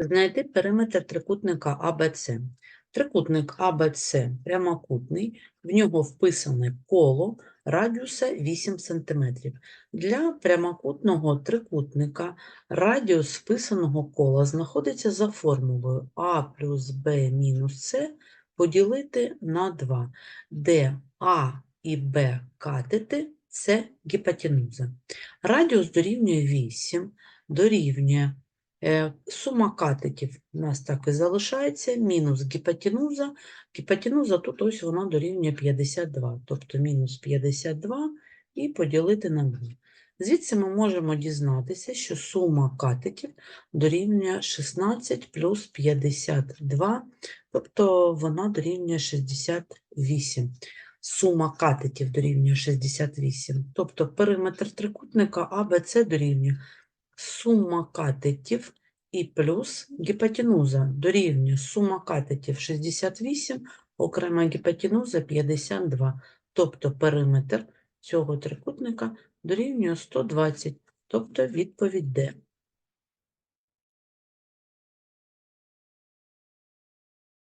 Знайти периметр трикутника АБЦ. Трикутник АБЦ прямокутний, в нього вписане коло радіуса 8 см. Для прямокутного трикутника радіус вписаного кола знаходиться за формулою А плюс Б мінус С поділити на 2, де А і Б катети – це гіпотенуза. Радіус дорівнює 8, дорівнює Сума катетів у нас так і залишається, мінус гіпотенуза. Гіпотенуза тут ось вона дорівнює 52, тобто мінус 52 і поділити на 2. Звідси ми можемо дізнатися, що сума катетів дорівнює 16 плюс 52, тобто вона дорівнює 68. Сума катетів дорівнює 68, тобто периметр трикутника АБЦ дорівнює сума катетів і плюс гіпотенуза дорівнює сума катетів 68, окрема гіпотенуза 52, тобто периметр цього трикутника дорівнює 120, тобто відповідь Д.